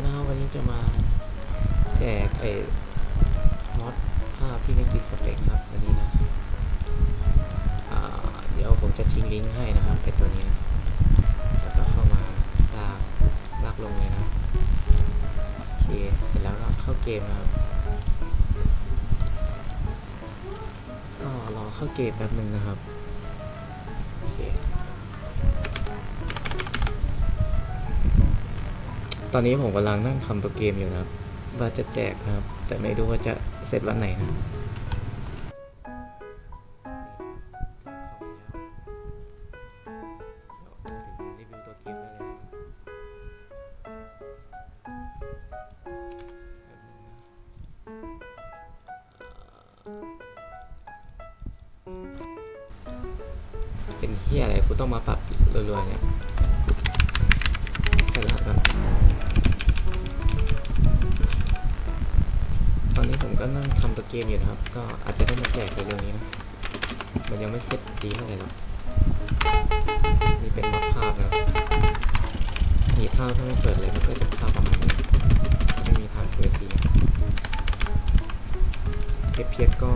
นะครับวันนี้จะมาแจกไอ้มอดภาพที่ไม่ติดสเปคครับวันนี้นะเดี๋ยวผมจะทิ้งลิงก์ให้นะครับไอ้ตัวนี้นะแล้วก็เข้ามาลากลากลงเลยนะโอเคเสร็จแล้วก็เข้าเกมนะครับก็รอเข้าเกมแป๊บหนึ่งนะครับ ตอนนี้ผมกำลังนั่งทำตัวเกมอยู่นะครับว่าจะแจกนะครับ แต่ไม่รู้ว่าจะเสร็จวันไหนนะเกมได้เลยนะเป็นเฮียอะไรกูต้องมาปรับรัวๆเนี่ยสลับกัน ก็นั่งทำตัวเกมอยู่นะครับ ก็อาจจะได้มาแจกเร็วๆนี้นะ มันยังไม่เสร็จดีเท่าไหร่หรอกนี่เป็นมอดภาพนะนี่ถ้าถ้าไม่เปิดเลยมันก็จะภาพประมาณนี้ไม่มีทางเสียสีเพียเพียก็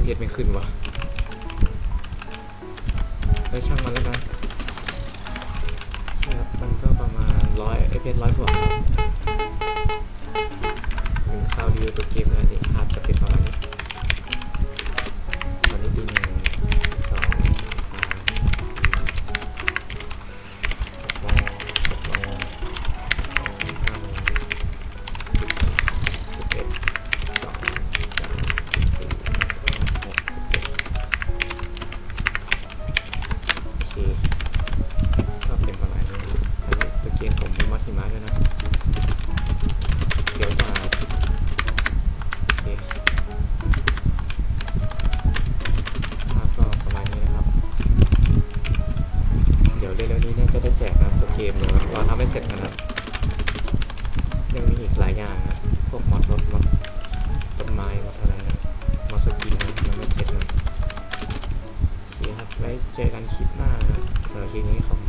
FPS ไม่ขึ้นวะแล้วช่างมันแล้วกันครับมันก็ประมาณร้อย FPS ร้อยกว่าครับถึงข่าวดิวตัวเกมนะนี่ภาพจะเป็นประมาณนี้ ยงผมมีมัดหิมะด้วยนะ เดี๋ยวมาโอเคภาพก็ประมาณนี้นะครับ เดี๋ยวเร็วนี้เนี่ยจะได้แจกนะตัวเกมเลยเราทำให้เสร็จนะครับยังมีอีกหลายอย่างนะพวกมอดรถมอดต้นไม้มอดอะไรนะมอสกินนะยังไม่เสร็จนะโอเคครับไว้เจอกันคลิปหน้าสำหรับคลิปนี้ขอบ